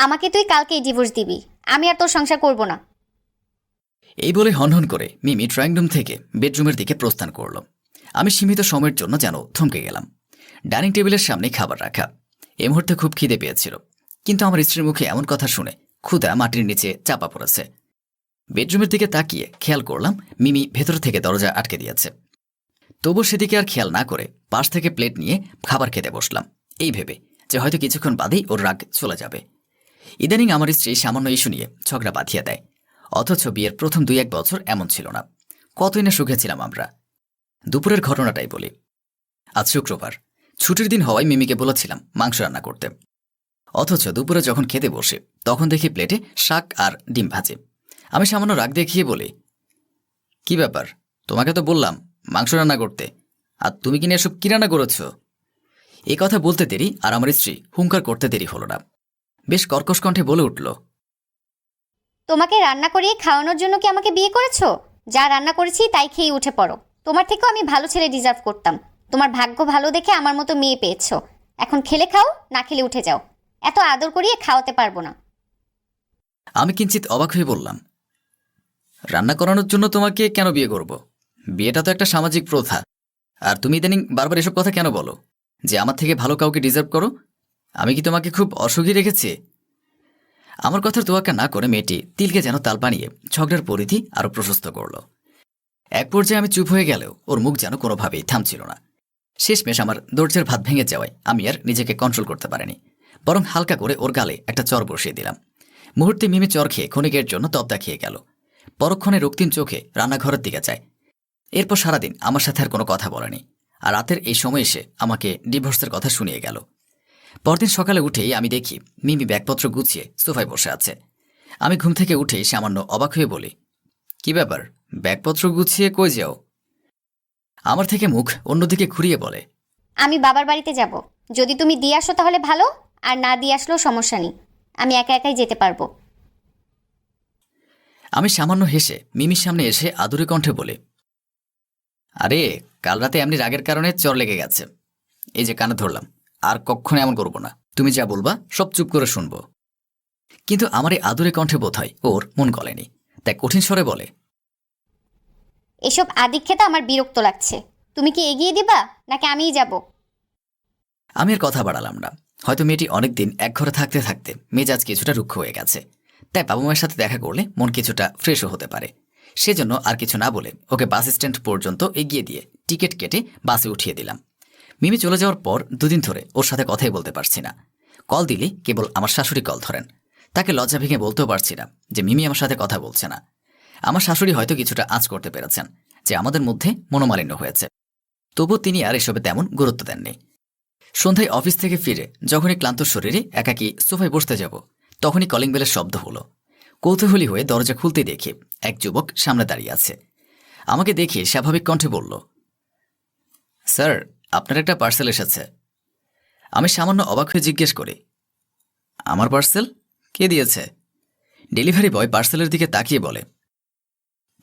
আমাকে তুই কালকেই ডিভোর্স দিবি। আমি আর তোর সংসার করব না। এই বলে হনহন করে মিমি ড্রয়িং রুম থেকে বেডরুমের দিকে প্রস্থান করল। আমি সীমিত সময়ের জন্য যেন থমকে গেলাম। ডাইনিং টেবিলের সামনে খাবার রাখা। এই মুহূর্তে খুব খিদে পেয়েছিল। কিন্তু আমার স্ত্রীর মুখে এমন কথা শুনে ক্ষুধা মাটির নিচে চাপা পড়েছে। বেডরুমের দিকে তাকিয়ে খেয়াল করলাম মিমি ভেতর থেকে দরজা আটকে দিয়েছে। তবু সেদিকে আর খেয়াল না করে পাশ থেকে প্লেট নিয়ে খাবার খেতে বসলাম। এই ভেবে যে হয়তো কিছুক্ষণ বাদেই ওর রাগ চলে যাবে। ইদানিং আমার স্ত্রী সামান্য ইস্যু নিয়ে ঝগড়া বাঁধিয়ে দেয়। অথচ বিয়ের প্রথম দুই এক বছর এমন ছিল না। কতই না সুখে ছিলাম আমরা। দুপুরের ঘটনাটাই বলি। আজ শুক্রবার। ছুটির দিন হওয়ায় মিমিকে বলেছিলাম মাংস রান্না করতে। অথচ দুপুরে যখন খেতে বসে, তখন দেখি প্লেটে শাক আর ডিম ভাজে। আমি সামান্য রাগ দেখিয়ে বলি, কি ব্যাপার? তোমাকে তো বললাম, মাংস রান্না করতে। আর তুমি কিনে এসব কি রান্না করেছ? এই কথা বলতে দেরি আর আমার স্ত্রী হুঙ্কার করতে দেরি হলো না। বেশ কর্কশ কণ্ঠে বলে উঠল তোমাকে রান্না করিয়ে খাওয়ানোর জন্য কি আমাকে বিয়ে করেছ? যা রান্না করেছি তাই খেয়ে উঠে পড়ো। তোমার থেকেও আমি ভালো ছেলে ডিজার্ভ করতাম। তোমার ভাগ্য ভালো দেখে আমার মতো মেয়ে পেয়েছ। এখন খেলে খাও না খেলে উঠে যাও। এত আদর করিয়ে খাওয়াতে পারব না। আমি কিঞ্চিত অবাক হয়ে বললাম রান্না করানোর জন্য তোমাকে কেন বিয়ে করব? বিয়েটা তো একটা সামাজিক প্রথা। আর তুমি ইদানিং বারবার এসব কথা কেন বলো? যে আমার থেকে ভালো কাউকে ডিজার্ভ করো আমি কি তোমাকে খুব অসুখী রেখেছি? আমার কথার তোয়াক্কা না করে মেয়েটি তিলকে যেন তাল বানিয়ে ঝগড়ার পরিধি আরও প্রশস্ত করল। এক পর্যায়ে আমি চুপ হয়ে গেলেও ওর মুখ যেন কোনোভাবেই থামছিল না। শেষমেশ আমার দরজার ভাত ভেঙে যাওয়ায় আমি আর নিজেকে কন্ট্রোল করতে পারিনি। বরং হালকা করে ওর গালে একটা চর বসিয়ে দিলাম। মুহূর্তে মিমি চর খেয়ে ক্ষণিকের জন্য তবদা খেয়ে গেল। পরক্ষণে রক্তিম চোখে রান্নাঘরের দিকে যায়। এরপর সারাদিন আমার সাথে আর কোনো কথা বলেনি। আর রাতের এই সময় এসে আমাকে ডিভোর্সের কথা শুনিয়ে গেল। পরদিন সকালে উঠেই আমি দেখি মিমি ব্যাগপত্র গুছিয়ে সোফায় বসে আছে। আমি ঘুম থেকে উঠেই সামান্য অবাক হয়ে বলি কি ব্যাপার? ব্যাগপত্র গুছিয়ে কই যাও? আমার থেকে মুখ অন্যদিকে ঘুরিয়ে বলে আমি বাবার বাড়িতে যাব। যদি তুমি দিয়ে আসো তাহলে ভালো আর না দিয়ে আসলেও সমস্যা নেই। আমি একা একাই যেতে পারব। আমি সামান্য হেসে মিমির সামনে এসে আদুরে কণ্ঠে বলে আরে কাল রাতে এমনি রাগের কারণে চর লেগে গেছে। এই যে কানে ধরলাম। আর কখনো এমন করব না। তুমি যা বলবা সব চুপ করে শুনব। কিন্তু আমার এই আদুরে কণ্ঠে বোধ হয় ওর মন গলেনি। তাই কঠিন স্বরে বলে এসব আদিক্ষেতা আমার বিরক্ত লাগছে। তুমি কি এগিয়ে দিবা নাকি আমিই যাব? আমি আর কথা বাড়ালাম না। হয়তো মেয়েটি অনেকদিন এক ঘরে থাকতে থাকতে মেজাজ কিছুটা রুক্ষ হয়ে গেছে। তাই বাবা মায়ের সাথে দেখা করলে মন কিছুটা ফ্রেশও হতে পারে। সেজন্য আর কিছু না বলে ওকে বাস স্ট্যান্ড পর্যন্ত এগিয়ে দিয়ে টিকিট কেটে বাসে উঠিয়ে দিলাম। মিমি চলে যাওয়ার পর দুদিন ধরে ওর সাথে কথাই বলতে পারছি না। কল দিলে, কেবল আমার শাশুড়ি কল ধরেন। তাকে লজ্জা ভেঙে বলতেও পারছি না যে মিমি আমার সাথে কথা বলছে না। আমার শাশুড়ি হয়তো কিছুটা আঁচ করতে পেরেছেন, যে আমাদের মধ্যে মনোমালিন্য হয়েছে। তবু তিনি আর এসবে তেমন গুরুত্ব দেননি। সন্ধ্যায় অফিস থেকে ফিরে যখনই ক্লান্ত শরীরে একাকি সোফায় বসতে যাব, তখনই কলিং বেলের শব্দ হলো। কৌতূহলী হয়ে দরজা খুলতে দেখে এক যুবক সামনে দাঁড়িয়ে আছে। আমাকে দেখে স্বাভাবিক কণ্ঠে বলল, স্যার আপনার একটা পার্সেল এসেছে। আমি সামান্য অবাক হয়ে জিজ্ঞেস করি, আমার পার্সেল কে দিয়েছে? ডেলিভারি বয় পার্সেলের দিকে তাকিয়ে বলে,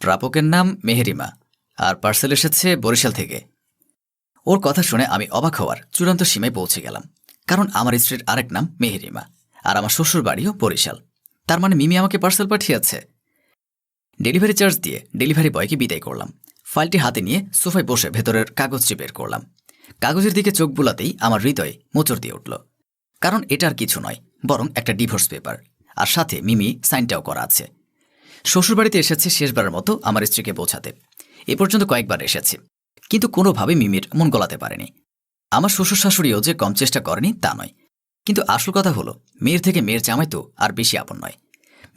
প্রাপকের নাম মেহেরিমা, আর পার্সেল এসেছে বরিশাল থেকে। ওর কথা শুনে আমি অবাক হওয়ার চূড়ান্ত সীমায় পৌঁছে গেলাম, কারণ আমার স্ত্রীর আরেক নাম মেহেরিমা, আর আমার শ্বশুর বাড়িও বরিশাল। তার মানে মিমি আমাকে পার্সেল পাঠিয়েছে। ডেলিভারি চার্জ দিয়ে ডেলিভারি বয়কে বিদায় করলাম। ফাইলটি হাতে নিয়ে সোফায় বসে ভেতরের কাগজটি বের করলাম। কাগজের দিকে চোখ বোলাতেই আমার হৃদয়ে মোচড় দিয়ে উঠল। কারণ এটা আর কিছু নয়, বরং একটা ডিভোর্স পেপার। আর সাথে মিমি সাইনটাও করা আছে। শ্বশুরবাড়িতে এসেছে শেষবারের মতো আমার স্ত্রীকে বোঝাতে। এ পর্যন্ত কয়েকবার এসেছে। কিন্তু কোনোভাবে মিমির মন গলাতে পারেনি। আমার শ্বশুর শাশুড়িও যে কম চেষ্টা করেনি তা নয়। কিন্তু আসল কথা হলো, মেয়ের থেকে মেয়ের জামাই তো আর বেশি আপন নয়।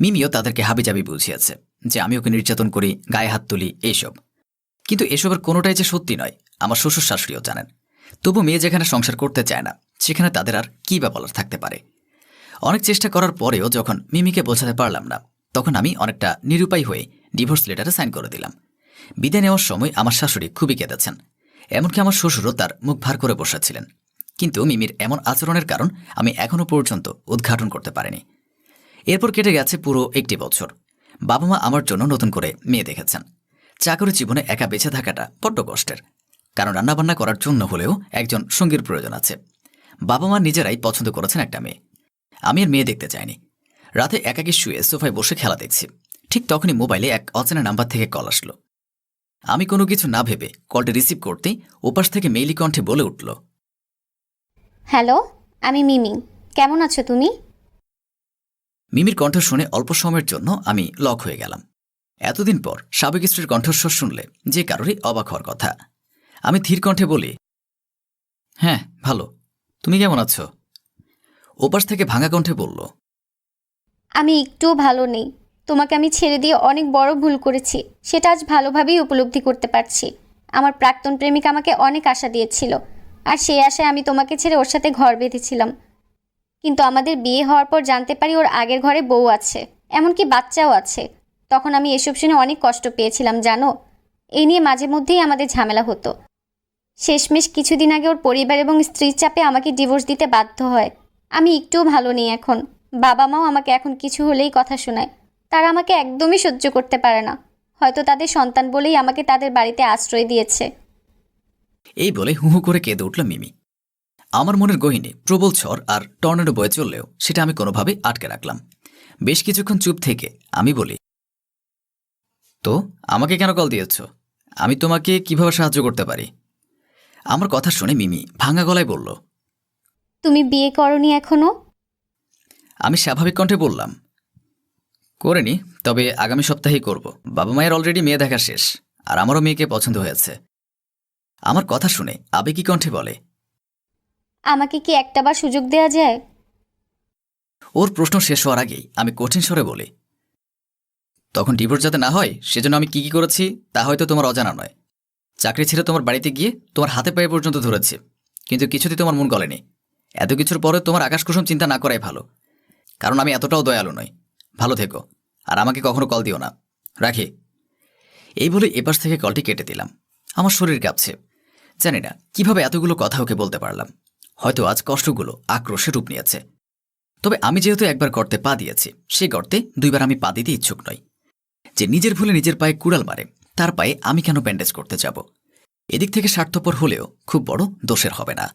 মিমিও তাদেরকে হাবিজাবি বুঝিয়েছে যে আমি ওকে নির্যাতন করি, গায়ে হাত তুলি, এইসব। কিন্তু এসবের কোনোটাই যে সত্যি নয়, আমার শ্বশুর শাশুড়িও জানেন। তবু মেয়ে যেখানে সংসার করতে চায় না, সেখানে তাদের আর কী বা বলার থাকতে পারে? অনেক চেষ্টা করার পরেও যখন মিমিকে বোঝাতে পারলাম না, তখন আমি অনেকটা নিরুপায় হয়ে ডিভোর্স লেটারে সাইন করে দিলাম। বিদায় নেওয়ার সময় আমার শাশুড়ি খুবই কেঁদেছেন, এমনকি আমার শ্বশুরও তার মুখ ভার করে বসেছিলেন। কিন্তু মিমির এমন আচরণের কারণ আমি এখনও পর্যন্ত উদ্ঘাটন করতে পারিনি। এরপর কেটে গেছে পুরো একটি বছর। বাবা মা আমার জন্য নতুন করে মেয়ে দেখেছেন। চাকরি জীবনে একা বেঁচে থাকাটা বড্ড কষ্টের। কারণ রান্নাবান্না করার জন্য হলেও একজন সঙ্গীর প্রয়োজন আছে। বাবা মা নিজেরাই পছন্দ করেছেন একটা মেয়ে। আমি আর মেয়ে দেখতে চাইনি। রাতে একাকি শুয়ে সোফায় বসে খেলা দেখছি। ঠিক তখনই মোবাইলে এক অচেনা নাম্বার থেকে কল আসলো। আমি কোনো কিছু না ভেবে কলটি রিসিভ করতেই ওপাশ থেকে মেইলি কণ্ঠে বলে উঠল হ্যালো আমি মিমি। কেমন আছো তুমি? মিমির কণ্ঠ শুনে অল্প সময়ের জন্য আমি লক হয়ে গেলাম। এতদিন পর সাবেক স্ত্রীর কণ্ঠস্বর শুনলে যে কারোরই অবাক হওয়ার কথা। আমি ধীর কণ্ঠে বলি হ্যাঁ ভালো। তুমি কেমন আছো? ওপাশ থেকে ভাঙা কণ্ঠে বলল, আমি একটুও ভালো নেই। তোমাকে আমি ছেড়ে দিয়ে অনেক বড় ভুল করেছি। সেটা আজ ভালোভাবেই উপলব্ধি করতে পারছি। আমার প্রাক্তন প্রেমিক আমাকে অনেক আশা দিয়েছিল। আর সেই আশায় আমি তোমাকে ছেড়ে ওর সাথে ঘর বেঁধেছিলাম। কিন্তু আমাদের বিয়ে হওয়ার পর জানতে পারি ওর আগের ঘরে বউ আছে, এমনকি বাচ্চাও আছে। তখন আমি এসব শুনে অনেক কষ্ট পেয়েছিলাম, জানো? এই নিয়ে মাঝে মধ্যেই আমাদের ঝামেলা হতো। শেষমেশ কিছুদিন আগে ওর পরিবার এবং স্ত্রীর চাপে আমাকে ডিভোর্স দিতে বাধ্য হয়। আমি একটুও ভালো নেই এখন। বাবা মাও আমাকে এখন কিছু হলেই কথা শোনায়। তারা আমাকে একদমই সহ্য করতে পারে না। হয়তো তাদের সন্তান বলেই আমাকে তাদের বাড়িতে আশ্রয় দিয়েছে। এই বলে হু হু করে কেঁদে উঠল মিমি। আমার মনের গহিনে প্রবল ঝড় আর টর্নেডো বয়ে চললেও সেটা আমি কোনোভাবে আটকে রাখলাম। বেশ কিছুক্ষণ চুপ থেকে আমি বলি, তো, আমাকে কেন কল দিয়েছ? আমি তোমাকে কীভাবে সাহায্য করতে পারি? আমার কথা শুনে মিমি ভাঙা গলায় বলল তুমি বিয়ে করনি এখনও? আমি স্বাভাবিক কণ্ঠে বললাম করিনি তবে আগামী সপ্তাহেই করব। বাবা মায়ের অলরেডি মেয়ে দেখা শেষ আর আমারও মেয়েকে পছন্দ হয়েছে। আমার কথা শুনে আবেগী কণ্ঠে বলে আমাকে কি একটাবার সুযোগ দেওয়া যায়? ওর প্রশ্ন শেষ হওয়ার আগেই আমি কঠিন স্বরে বলি তখন ডিভোর্স যাতে না হয় সেজন্য আমি কি কি করেছি তা হয়তো তোমার অজানা নয়। চাকরি ছেড়ে তোমার বাড়িতে গিয়ে তোমার হাতে পায়ে পর্যন্ত ধরেছে, কিন্তু কিছুতেই তোমার মন গলেনি। এত কিছুর পরে তোমার আকাশ কুসুম চিন্তা না করাই ভালো। কারণ আমি এতটাও দয়ালু নই। ভালো থেকো, আর আমাকে কখনো কল দিও না। রাখি। এই বলে এপাশ থেকে কলটি কেটে দিলাম। আমার শরীর কাঁপছে। জানি না, কীভাবে এতগুলো কথা ওকে বলতে পারলাম। হয়তো আজ কষ্টগুলো আক্রোশে রূপ নিয়েছে। তবে আমি যেহেতু একবার গর্তে পা দিয়েছি সেই গর্তে দুইবার আমি পা দিতে ইচ্ছুক নই। যে নিজের ভুলে নিজের পায়ে কুড়াল মারে তার পায়ে আমি কেন ব্যান্ডেজ করতে যাব? এদিক থেকে স্বার্থপর হলেও খুব বড় দোষের হবে না।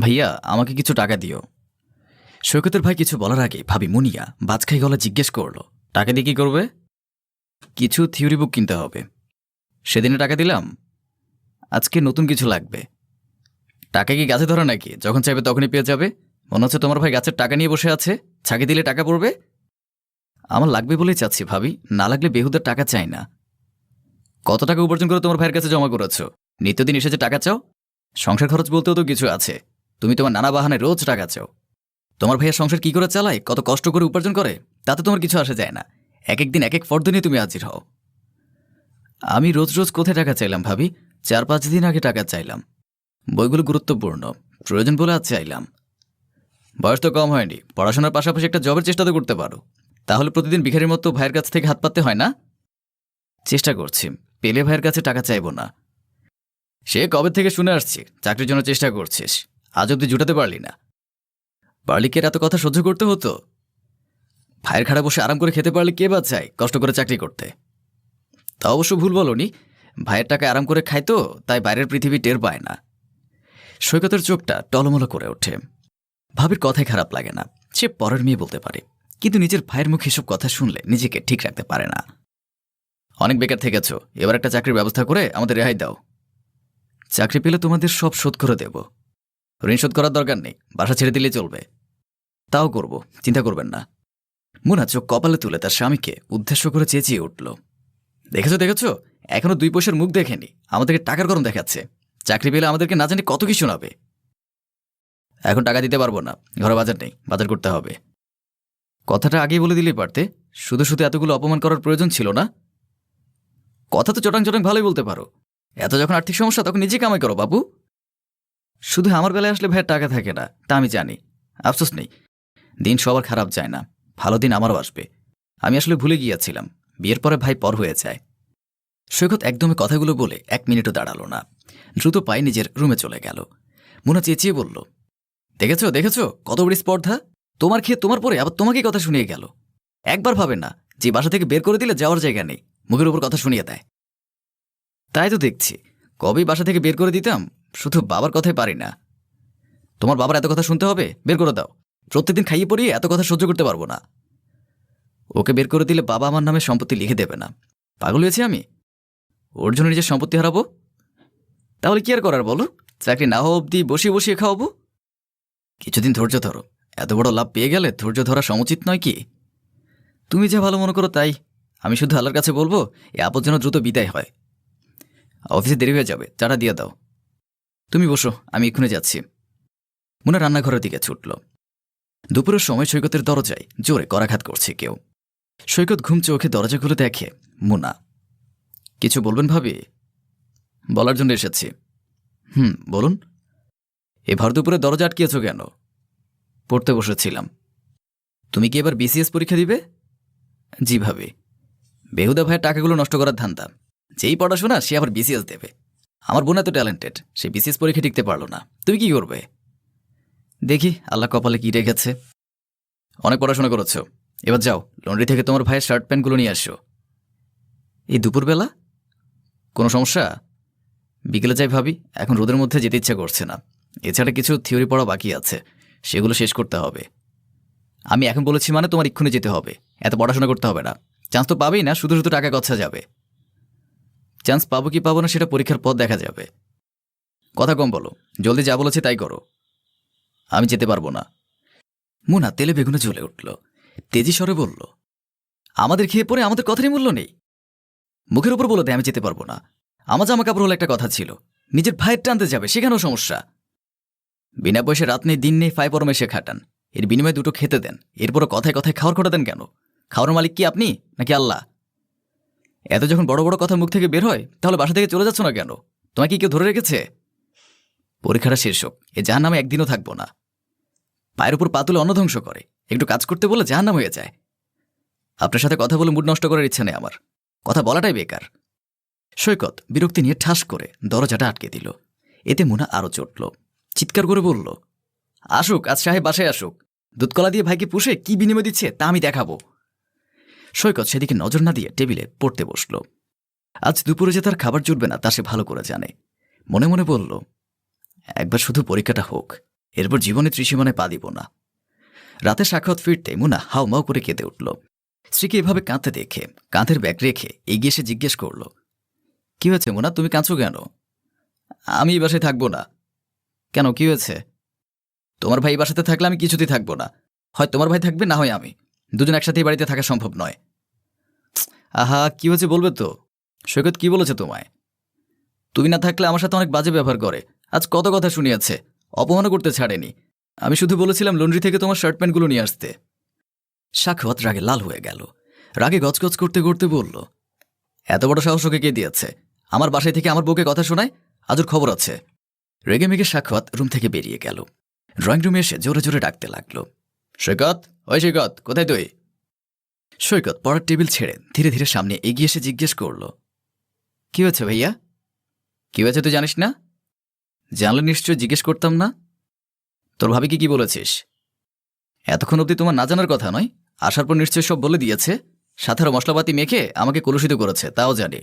ভাইয়া, আমাকে কিছু টাকা দিও। সৈকতের ভাই কিছু বলার আগে ভাবি মুনিয়া বাজখাই গলা জিজ্ঞেস করল, টাকা দিয়ে কি করবে? কিছু থিওরি বুক কিনতে হবে। সেদিনে টাকা দিলাম। আজকে নতুন কিছু লাগবে। টাকা কি গাছে ধরা নাকি? যখন চাইবে তখনই পেয়ে যাবে। মনে হচ্ছে তোমার ভাই গাছের টাকা নিয়ে বসে আছে। ছাকি দিলে টাকা পড়বে। আমার লাগবে বলেই চাচ্ছি, ভাবি। না লাগলে বেহুদের টাকা চাই না। কত টাকা উপার্জন করে তোমার ভাইয়ের কাছে জমা করেছ? নিত্যদিন এসে যে টাকা চাও? সংসার খরচ বলতেও তো কিছু আছে। তুমি তোমার নানা বাহানে রোজ টাকা চাও। তোমার ভাইয়ের সংসার কি করে চালায়? কত কষ্ট করে উপার্জন করে? তাতে তোমার কিছু আসে যায় না। এক এক দিন, এক এক ফর্দ নিয়ে তুমি হাজির হও। আমি রোজ রোজ কোথায় টাকা চাইলাম, ভাবি? চার পাঁচ দিন আগে টাকা চাইলাম। বইগুলো গুরুত্বপূর্ণ। প্রয়োজন বলে আজ চাইলাম। বয়স তো কম হয়নি। পড়াশোনার পাশাপাশি একটা জবের চেষ্টা তো করতে পারো। তাহলে প্রতিদিন ভিখারির মতো ভাইয়ের কাছ থেকে হাত পাততে হয় না? চেষ্টা করছি, পেলে ভাইয়ের কাছে টাকা চাইব না। সে কবে থেকে শুনে আসছি, চাকরির জন্য চেষ্টা করছিস? আজ অব্দি জুটাতে পারলি না। বার্লিকের এত কথা সহ্য করতে হতো? ভাইয়ের খাড়া বসে আরাম করে খেতে পারলে কে বা চায় কষ্ট করে চাকরি করতে? তা অবশ্য ভুল বলনি। ভাইয়ের টাকা আরাম করে খায় তো, তাই বাইরের পৃথিবী টের পায় না। সৈকতের চোখটা টলমলো করে ওঠে। ভাবির কথাই খারাপ লাগে না। সে পরের মেয়ে বলতে পারে। কিন্তু নিজের ভাইয়ের মুখে এসব কথা শুনলে নিজেকে ঠিক রাখতে পারে না। অনেক বেকার থেকেছ এবার একটা চাকরির ব্যবস্থা করে আমাদের রেহাই দাও। চাকরি পেলে তোমাদের সব শোধ করে দেব। ঋণ শোধ করার দরকার নেই, বাসা ছেড়ে দিলে চলবে। তাও করব, চিন্তা করবেন না। মুনা চোখ কপালে তুলে তার স্বামীকে উদ্দেশ্য করে চেঁচিয়ে উঠল। দেখেছ দেখেছ? এখনও দুই পয়সার মুখ দেখেনি, আমাদেরকে টাকার গরম দেখাচ্ছে। চাকরি পেলে আমাদেরকে না জানি কত কি শোনাবে। এখন টাকা দিতে পারব না, ঘরে বাজার নেই, বাজার করতে হবে। কথাটা আগেই বলে দিলেই পারতে। শুধু শুধু এতগুলো অপমান করার প্রয়োজন ছিল না। কথা তো চটাং চটাং ভালোই বলতে পারো। এত যখন আর্থিক সমস্যা, তখন নিজে কামাই করো, বাবু। শুধু আমার বেলায় আসলে ভাইয়ের টাকা থাকে না, তা আমি জানি। আফসোস নেই। দিন সবার খারাপ যায় না। ভালো দিন আমারও আসবে। আমি আসলে ভুলে গিয়েছিলাম। বিয়ের পরে ভাই পর হয়ে যায়। সৈকত একদমই কথাগুলো বলে এক মিনিটও দাঁড়াল না। দ্রুত পায়ে নিজের রুমে চলে গেল। মুনা চেঁচিয়ে বলল, দেখেছ দেখেছ? কত বড় স্পর্ধা? তোমার খেয়ে তোমার পরে আবার তোমাকেই কথা শুনিয়ে গেল। একবার ভাবে না, যে বাসা থেকে বের করে দিলে যাওয়ার জায়গা নেই, মুখের উপর কথা শুনিয়ে দেয়। তাই তো দেখছি, কবেই বাসা থেকে বের করে দিতাম, শুধু বাবার কথাই পারি না। তোমার বাবার এত কথা শুনতে হবে? বের করে দাও। প্রত্যেকদিন খাইয়ে পড়িয়ে এত কথা সহ্য করতে পারব না। ওকে বের করে দিলে বাবা আমার নামে সম্পত্তি লিখে দেবে না। পাগল হয়েছি আমি? ওর জন্য নিজের সম্পত্তি হারাবো? তাহলে কি আর করার বলো? চাকরি না হওয়া অবধি বসিয়ে বসিয়ে খাওয়াবো? কিছুদিন ধৈর্য ধরো। এত বড় লাভ পেয়ে গেলে ধৈর্য ধরা সমুচিত নয় কি? তুমি যা ভালো মনে করো তাই। আমি শুধু আল্লাহর কাছে বলব, এ আপদ যেন দ্রুত বিদায় হয়। অফিসে দেরি হয়ে যাবে, চাটা দিয়ে দাও। তুমি বসো, আমি এক্ষুনি যাচ্ছি। মুনা রান্নাঘরের দিকে ছুটল। দুপুরের সময় সৈকতের দরজায় জোরে করাঘাত করছে কেউ। সৈকত ঘুম চোখে দরজা খুলে দেখে মুনা। কিছু বলবেন ভাবি? বলার জন্য এসেছি। হুম, বলুন। এ ভর দুপুরে দরজা আটকিয়েছ কেন? পড়তে বসেছিলাম। তুমি কি এবার বিসিএস পরীক্ষা দিবে? জি ভাবি। বেহুদা ভাইয়ের টাকাগুলো নষ্ট করার ধান্দা। যেই পড়াশোনা, সে আবার বিসিএস দেবে। আমার বোন এত ট্যালেন্টেড সে বিসিএস পরীক্ষা টিকতে পারল না। তুমি কি করবে? দেখি আল্লাহ কপালে কী রেখেছে। অনেক পড়াশোনা করেছ। এবার যাও, লন্ড্রি থেকে তোমার ভাইয়ের শার্ট প্যান্টগুলো নিয়ে আসো। এই দুপুরবেলা? কোনো সমস্যা? বিকেলে যাই ভাবি, এখন রোদের মধ্যে যেতে ইচ্ছা করছে না। এছাড়া কিছু থিওরি পড়া বাকি আছে। সেগুলো শেষ করতে হবে। আমি এখন বলেছি মানে তোমার ইক্ষুনি যেতে হবে। এত পড়াশোনা করতে হবে না। চান্স তো পাবেই না, শুধু শুধু টাকা গচ্ছা যাবে। চান্স পাবো কি পাবো না সেটা পরীক্ষার পর দেখা যাবে। কথা কম বলো, জলদি যা বলেছে তাই করো। আমি যেতে পারব না। মুনা তেলে বেগুনে জ্বলে উঠল। তেজি স্বরে বলল, আমাদের খেয়ে পরে আমাদের কথারই মূল্য নেই। মুখের উপর বলে দেয় আমি যেতে পারব না। আমার জামা কাপড় হলে একটা কথা ছিল। নিজের ভাইয়ের টানতে যাবে, সেখানেও সমস্যা। বিনা পয়সা রাত নেই দিন নেই ফাই পরমে সে খাটান। এর বিনিময়ে দুটো খেতে দেন। এরপরও কথায় কথায় খাওয়ার খোটা দেন কেন? খাওয়ার মালিক কি আপনি, নাকি আল্লাহ? এত যখন বড় বড় কথা মুখ থেকে বের হয়, তাহলে বাসা থেকে চলে যাচ্ছ না কেন? তোমাকে কেউ ধরে রেখেছে? পরীক্ষাটা শেষ হোক, এ জাহান নামে একদিনও থাকব না। পায়ের উপর পাতুলে অন্ন ধ্বংস করে। একটু কাজ করতে বলে জাহান নাম হয়ে যায়। আপনার সাথে কথা বলে মুড নষ্ট করার ইচ্ছা নেই আমার। কথা বলাটাই বেকার। সৈকত বিরক্তি নিয়ে ঠাস করে দরজাটা আটকে দিল। এতে মুনা আরও চটল। চিৎকার করে বলল, আসুক, আজ সাহেব বাসায় আসুক। দুধকলা দিয়ে ভাইকে পুষে কি বিনিময় দিচ্ছে তা আমি দেখাবো। সৈকত সেদিকে নজর না দিয়ে টেবিলে পড়তে বসল। আজ দুপুরে যে তার খাবার জুটবে না তা সে ভালো করে জানে। মনে মনে বলল, একবার শুধু পরীক্ষাটা হোক, এরপর জীবনে ত্রিসীমানায় পা দিব না। রাতে সাক্ষাৎ ফিরতে মুনা হাও মাও করে কেঁদে উঠল। স্ত্রীকে এভাবে কাঁদতে দেখে, কাঁধের ব্যাগ রেখে এগিয়ে এসে জিজ্ঞেস করল, কি হয়েছে মোনা তুমি কাঁদছো কেন? আমি এই বাসায় থাকব না। কেন, কি হয়েছে? তোমার ভাই বাসাতে থাকলে আমি কিছুতেই থাকব না। হয় তোমার ভাই থাকবে, না হয় আমি। দুজন একসাথেই বাড়িতে থাকা সম্ভব নয়। আহা, কি হয়েছে বলবে তো? সৈকত, কি বলেছে তোমায়? তুমি না থাকলে আমার সাথে অনেক বাজে ব্যবহার করে। আজ কত কথা শুনিয়েছে। অপমানও করতে ছাড়েনি। আমি শুধু বলেছিলাম লন্ড্রি থেকে তোমার শার্ট প্যান্টগুলো নিয়ে আসতে। সাক্ষাৎ রাগে লাল হয়ে গেল। রাগে গজগজ করতে করতে বলল, এত বড় সাহস ওকে কে দিয়েছে? আমার বাসায় থেকে আমার বউকে কথা শোনায়? আজর খবর আছে। রেগে মেগে সাক্ষাৎ রুম থেকে বেরিয়ে গেল। ড্রয়িং রুমে এসে জোরে জোরে ডাকতে লাগল। সৈকত, ওই সৈকত, কোথায় তুই? সৈকত পড়ার টেবিল ছেড়ে ধীরে ধীরে সামনে এগিয়ে এসে জিজ্ঞেস করল, কি হয়েছে ভাইয়া? কি হয়েছে তুই জানিস না? জানলে নিশ্চয় জিজ্ঞেস করতাম না? তোর ভাবিকে কি বলেছিস? এতক্ষণ অবধি তোমার না জানার কথা নয়। আসার পর নিশ্চয় সব বলে দিয়েছে। সাথে আরও মশলাপাতি মেখে আমাকে কলুষিত করেছে, তাও জানি।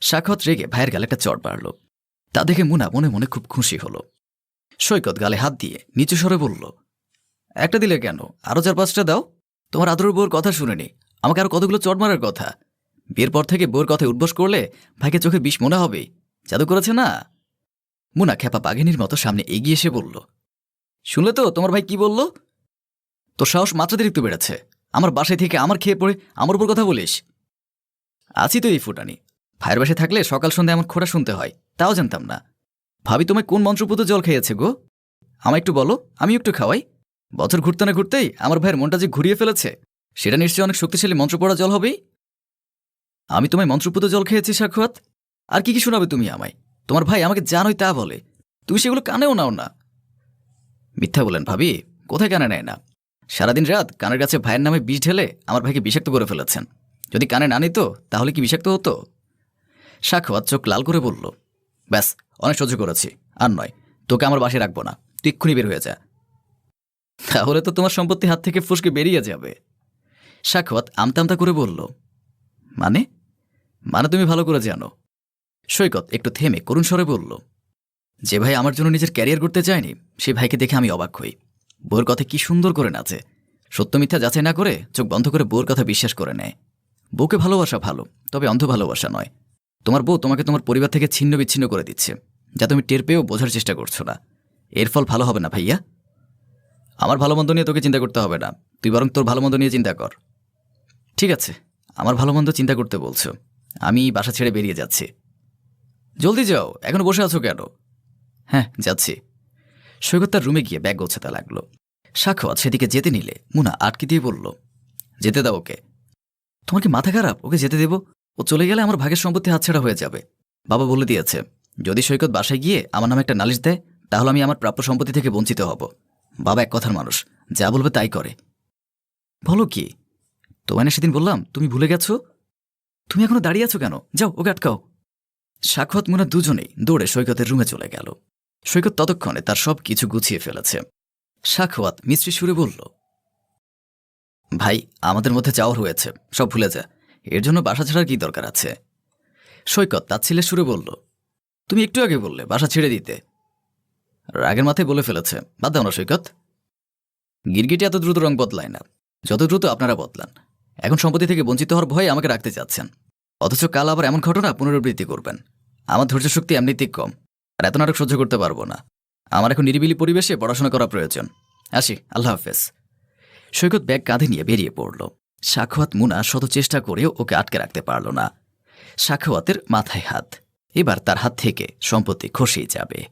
সাক্ষত রেগে ভাইয়ের গালে একটা চট বাড়ল। তা দেখে মুনা মনে মনে খুব খুশি হলো। সৈকত গালে হাত দিয়ে নিচু স্বরে বলল, একটা দিলে কেন? আরও চার পাঁচটা দাও। তোমার আদরের বউর কথা শুনেনি আমাকে আরও কতগুলো চট মারার কথা। বিয়ের পর থেকে বউর কথায় উদ্বোস করলে ভাইকে চোখে বিষ মনে হবে। জাদু করেছে না? মুনা খেপা বাঘিনীর মতো সামনে এগিয়ে এসে বলল, শুনলে তো তোমার ভাই কি বলল? তোর সাহস মাত্রাতিরিক্ত বেড়েছে। আমার বাসায় থেকে আমার খেয়ে পড়ে আমার উপর কথা বলিস। আছি তো এই ফুটানি। ভাইয়ের বাসায় থাকলে সকাল সন্ধ্যা এমন খোটা শুনতে হয়। তাও জানতাম না। ভাবি, তোমায় কোন মন্ত্রপুত জল খেয়েছে গো? আমায় একটু বলো আমি একটু খাওয়াই। বছর ঘুরতে না ঘুরতেই আমার ভাইয়ের মনটা যে ঘুরিয়ে ফেলেছে, সেটা নিশ্চয়ই অনেক শক্তিশালী মন্ত্র পড়া জল হবেই। আমি তোমায় মন্ত্রপুত জল খেয়েছি, সাক্ষাৎ। আর কি কি শোনাবে তুমি আমায়? তোমার ভাই আমাকে জানোই তা বলে। তুমি সেগুলো কানেও নাও না। মিথ্যা বলেন ভাবি, কোথায় কানে নেয় না? সারাদিন রাত কানের কাছে ভাইয়ের নামে বিষ ঢেলে আমার ভাইকে বিষাক্ত করে ফেলেছেন। যদি কানে না নিত, তাহলে কি বিষাক্ত হতো? সাক্ষাৎ চোখ লাল করে বলল, ব্যাস, অনেক সহ্য করেছি, আর নয়, তোকে আমার বাসায় রাখব না, তুই এক্ষুনি বের হয়ে যা। তাহলে তো তোমার সম্পত্তি হাত থেকে ফুসকে বেরিয়ে যাবে। সাক্ষাৎ আমতা আমতা করে বলল মানে? মানে তুমি ভালো করে জানো। সৈকত একটু থেমে করুণ স্বরে বলল, যে ভাই আমার জন্য নিজের ক্যারিয়ার করতে চায়নি, সে ভাইকে দেখে আমি অবাক হই। বউয়ের কথা কি সুন্দর করে নাচে। সত্য মিথ্যা যাচাই না করে চোখ বন্ধ করে বউয়ের কথা বিশ্বাস করে নেয়। বউকে ভালোবাসা ভালো, তবে অন্ধ ভালোবাসা নয়। তোমার বউ তোমাকে তোমার পরিবার থেকে ছিন্ন বিচ্ছিন্ন করে দিচ্ছে, যা তুমি টের পেয়েও বোঝার চেষ্টা করছ না। এর ফল ভালো হবে না, ভাইয়া। আমার ভালো মন্দ নিয়ে তোকে চিন্তা করতে হবে না। তুই বরং তোর ভালো মন্দ নিয়ে চিন্তা কর। ঠিক আছে, আমার ভালো মন্দ চিন্তা করতে বলছো। আমি বাসা ছেড়ে বেরিয়ে যাচ্ছি। জলদি যাও, এখনও বসে আছো কেন? হ্যাঁ যাচ্ছি। সৈকত তার রুমে গিয়ে ব্যাগ গোছাতে লাগল। সাক্ষাৎ সেদিকে যেতে নিলে মুনা আটকে দিয়ে বলল, যেতে দাও ওকে। তোমার কি মাথা খারাপ? ওকে যেতে দেব? ও চলে গেলে আমার ভাগের সম্পত্তি হাতছাড়া হয়ে যাবে। বাবা বলে দিয়েছে, যদি সৈকত বাসায় গিয়ে আমার নামে একটা নালিশ দেয় তাহলে আমি আমার প্রাপ্য সম্পত্তি থেকে বঞ্চিত হব। বাবা এক কথার মানুষ, যা বলবে তাই করে। বলো কি? তোমায় না সেদিন বললাম, তুমি ভুলে গেছো? তুমি এখনও দাঁড়িয়ে আছো কেন? যাও, ওকে আটকাও। সাক্ষাৎ মুনা দুজনেই দৌড়ে সৈকতের রুমে চলে গেল। সৈকত ততক্ষণে তার সব কিছু গুছিয়ে ফেলেছে। সাক্ষাৎ মিস্ত্রি সুরে বলল, ভাই, আমাদের মধ্যে যাওয়ার হয়েছে, সব ভুলে যা। এর জন্য বাসা ছাড়ার কি দরকার আছে? সৈকত তার ছেলে সুরে বলল, তুমি একটু আগে বললে বাসা ছেড়ে দিতে। রাগের মাথায় বলে ফেলেছে, বাদ দাও না সৈকত। গিরগিটি এত দ্রুত রং বদলায় না। যত দ্রুত আপনারা বদলান, এখন সম্পত্তি থেকে বঞ্চিত হওয়ার ভয়ে আমাকে রাখতে চাচ্ছেন অথচ কাল আবার এমন ঘটনা পুনরাবৃত্তি করবেন। আমার ধৈর্য শক্তি এমনিতেই কম, আর এত নাটক সহ্য করতে পারব না। আমার এখন নিরিবিলি পরিবেশে পড়াশোনা করা প্রয়োজন। আসি, আল্লাহ হাফেজ। সৈকত ব্যাগ কাঁধে নিয়ে বেরিয়ে পড়ল। সাক্ষাৎ মুনা শত চেষ্টা করেও ওকে আটকে রাখতে পারল না। সাখোয়াতের মাথায় হাত। এবার তার হাত থেকে সম্পত্তি খসেই যাবে।